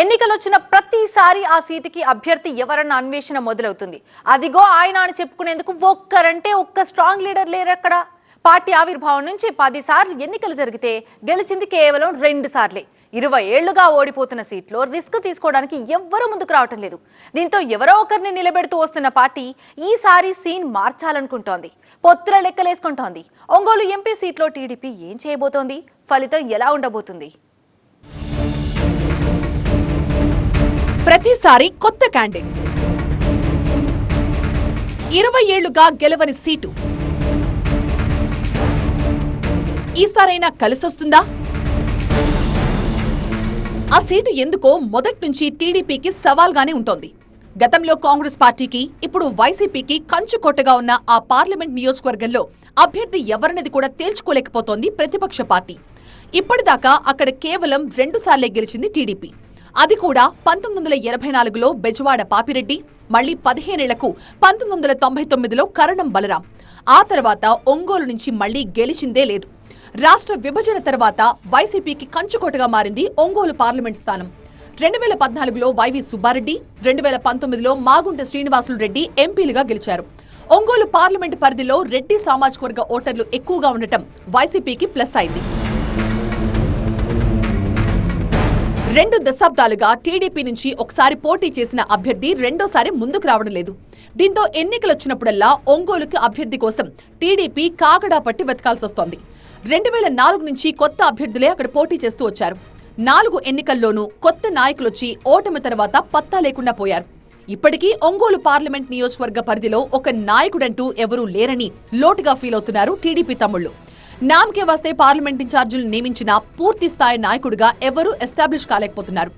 ఎన్నికలు వచ్చిన ప్రతిసారి ఆ సీటుకి అభ్యర్థి ఎవరన్నా అన్వేషణ మొదలవుతుంది. అదిగో ఆయన అని చెప్పుకునేందుకు ఒక్కరంటే ఒక్క స్ట్రాంగ్ లీడర్ లేరు అక్కడ. పార్టీ ఆవిర్భావం నుంచి పదిసార్లు ఎన్నికలు జరిగితే గెలిచింది కేవలం రెండు సార్లే. ఇరవై ఏళ్ళుగా ఓడిపోతున్న సీట్లో రిస్క్ తీసుకోవడానికి ఎవ్వరూ ముందుకు రావటం లేదు. దీంతో ఎవరో ఒకరిని నిలబెడుతూ వస్తున్న పార్టీ ఈసారి సీన్ మార్చాలనుకుంటోంది. పొత్తుల లెక్కలేసుకుంటోంది. ఒంగోలు ఎంపీ సీట్లో టీడీపీ ఏం చేయబోతోంది? ఫలితం ఎలా ఉండబోతుంది? ప్రతిసారి కొత్త క్యాండిడేట్ ఇరవై ఏళ్ళుగా గెలవని సీటు. ఈసారైనా కలిసొస్తుందా? ఆ సీటు ఎందుకో మొదట్నుంచి టీడీపీకి సవాల్గానే ఉంటోంది. గతంలో కాంగ్రెస్ పార్టీకి ఇప్పుడు వైసీపీకి కంచుకొట్టగా ఉన్న ఆ పార్లమెంట్ నియోజకవర్గంలో అభ్యర్థి ఎవరన్నది కూడా తేల్చుకోలేకపోతోంది ప్రతిపక్ష పార్టీ. ఇప్పటిదాకా అక్కడ కేవలం రెండుసార్లే గెలిచింది టీడీపీ. అది కూడా పంతొమ్మిది వందల ఎనభై నాలుగులో బెజవాడ పాపిరెడ్డి మళ్ళీ పదిహేనేళ్ళకు పంతొమ్మిది వందల తొంభై తొమ్మిదిలో కరణం బలరాం. ఆ తర్వాత ఒంగోలు నుంచి మళ్ళీ గెలిచిందే లేదు. రాష్ట్ర విభజన తర్వాత వైసీపీకి కంచుకోటగా మారింది ఒంగోలు పార్లమెంట్ స్థానం. రెండు వేల పద్నాలుగులో వైవి సుబ్బారెడ్డి రెండు వేల పంతొమ్మిదిలో మాగుంట శ్రీనివాసులు రెడ్డి ఎంపీలుగా గెలిచారు. ఒంగోలు పార్లమెంట్ పరిధిలో రెడ్డి సామాజిక వర్గ ఓటర్లు ఎక్కువగా ఉండటం వైసీపీకి ప్లస్ అయింది. రెండు దశాబ్దాలుగా టీడీపీ నుంచి ఒకసారి పోటీ చేసిన అభ్యర్థి రెండోసారి ముందుకు రావడం లేదు. దీంతో ఎన్నికలొచ్చినప్పుడల్లా ఒంగోలుకి అభ్యర్థి కోసం టీడీపీ కాగడా పట్టి వెతకాల్సి వస్తోంది. రెండు వేల నాలుగు నుంచి కొత్త అభ్యర్థులే అక్కడ పోటీ చేస్తూ వచ్చారు. నాలుగు ఎన్నికల్లోనూ కొత్త నాయకులొచ్చి ఓటమి తర్వాత పత్తా లేకుండా పోయారు. ఇప్పటికీ ఒంగోలు పార్లమెంట్ నియోజకవర్గ పరిధిలో ఒక నాయకుడంటూ ఎవరూ లేరని లోటుగా ఫీల్ అవుతున్నారు టీడీపీ తమ్ముళ్ళు నామకే వస్తే పార్లమెంట్ ఇన్ఛార్జీలు నియమించిన పూర్తి స్థాయి నాయకుడిగా ఎవరూ ఎస్టాబ్లిష్ కాలేకపోతున్నారు.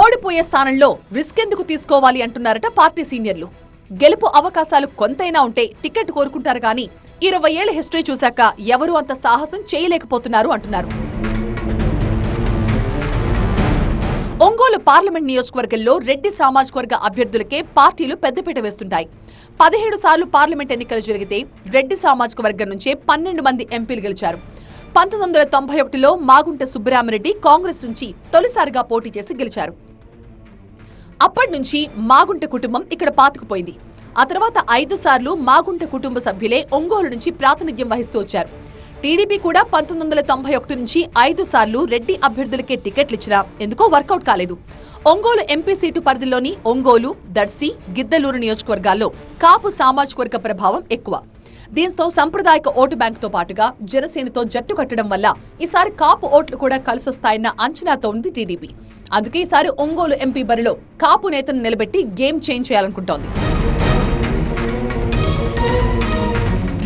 ఓడిపోయే స్థానంలో రిస్క్ ఎందుకు తీసుకోవాలి అంటున్నారట పార్టీ సీనియర్లు. గెలుపు అవకాశాలు కొంతైనా ఉంటే టికెట్ కోరుకుంటారు కానీ ఇరవై ఏళ్ళ హిస్టరీ చూశాక ఎవరూ అంత సాహసం చేయలేకపోతున్నారు అంటున్నారు. ఒంగోలు పార్లమెంట్ నియోజకవర్గంలో రెడ్డి సామాజిక వర్గ అభ్యర్థులకే పార్టీలు పెద్దపీట వేస్తుంటాయి. పదిహేడు సార్లు పార్లమెంట్ ఎన్నికలు జరిగితే రెడ్డి సామాజిక వర్గం నుంచే పన్నెండు మంది ఎంపీలు గెలిచారు. పంతొమ్మిది వందల తొంభై ఒకటిలో మాగుంట సుబ్బరామరెడ్డి కాంగ్రెస్ నుంచి తొలిసారిగా పోటీ చేసి గెలిచారు. అప్పటి నుంచి మాగుంట కుటుంబం ఇక్కడ పాతుకుపోయింది. ఆ తర్వాత ఐదు సార్లు మాగుంట కుటుంబ సభ్యులే ఒంగోలు నుంచి ప్రాతినిధ్యం వహిస్తూ వచ్చారు. టీడీపీ కూడా పంతొమ్మిది వందల తొంభై ఒకటి నుంచి ఐదు సార్లు రెడ్డి అభ్యర్థులకే టికెట్లు ఇచ్చినా ఎందుకో వర్కౌట్ కాలేదు. ఒంగోలు ఎంపీ సీటు పరిధిలోని ఒంగోలు దర్శి గిద్దలూరు నియోజకవర్గాల్లో కాపు సామాజిక వర్గ ప్రభావం ఎక్కువ. దీంతో సాంప్రదాయక ఓటు బ్యాంకుతో పాటుగా జనసేనతో జట్టు కట్టడం వల్ల ఈసారి కాపు ఓట్లు కూడా కలిసొస్తాయన్న అంచనాతో ఉంది టీడీపీ. అందుకే ఈసారి ఒంగోలు ఎంపీ బరిలో కాపు నేతను నిలబెట్టి గేమ్ చేంజ్ చేయాలనుకుంటోంది.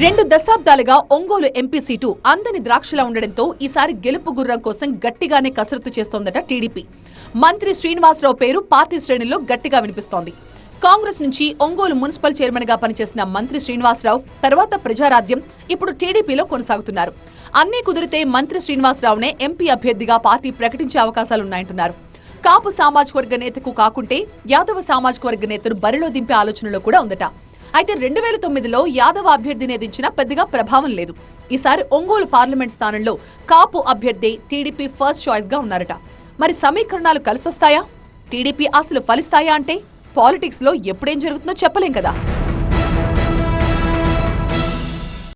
రెండు దశాబ్దాలుగా ఒంగోలు ఎంపీ సీటు అందని ద్రాక్షలా ఉండడంతో ఈసారి గెలుపు గుర్రం కోసం గట్టిగానే కసరత్తు చేస్తోందట టీడీపీ. మంత్రి శ్రీనివాసరావు పేరు పార్టీ శ్రేణుల్లో గట్టిగా వినిపిస్తోంది. కాంగ్రెస్ నుంచి ఒంగోలు మున్సిపల్ చైర్మన్గా పనిచేసిన మంత్రి శ్రీనివాసరావు తర్వాత ప్రజారాజ్యం ఇప్పుడు టీడీపీలో కొనసాగుతున్నారు. అన్నీ కుదిరితే మంత్రి శ్రీనివాసరావునే ఎంపీ అభ్యర్థిగా పార్టీ ప్రకటించే అవకాశాలున్నాయంటున్నారు. కాపు సామాజిక వర్గ నేతకు కాకుంటే యాదవ సామాజిక వర్గ నేతను బరిలో దింపే ఆలోచనలో కూడా ఉందట. అయితే రెండు వేల తొమ్మిదిలో యాదవ అభ్యర్థిని ఎదించిన పెద్దగా ప్రభావం లేదు. ఈసారి ఒంగోలు పార్లమెంట్ స్థానంలో కాపు అభ్యర్థి టీడీపీ ఫస్ట్ చాయిస్గా ఉన్నారట. మరి సమీకరణాలు కలిసొస్తాయా? టీడీపీ అసలు ఫలిస్తాయా అంటే పాలిటిక్స్లో ఎప్పుడేం జరుగుతుందో చెప్పలేం కదా.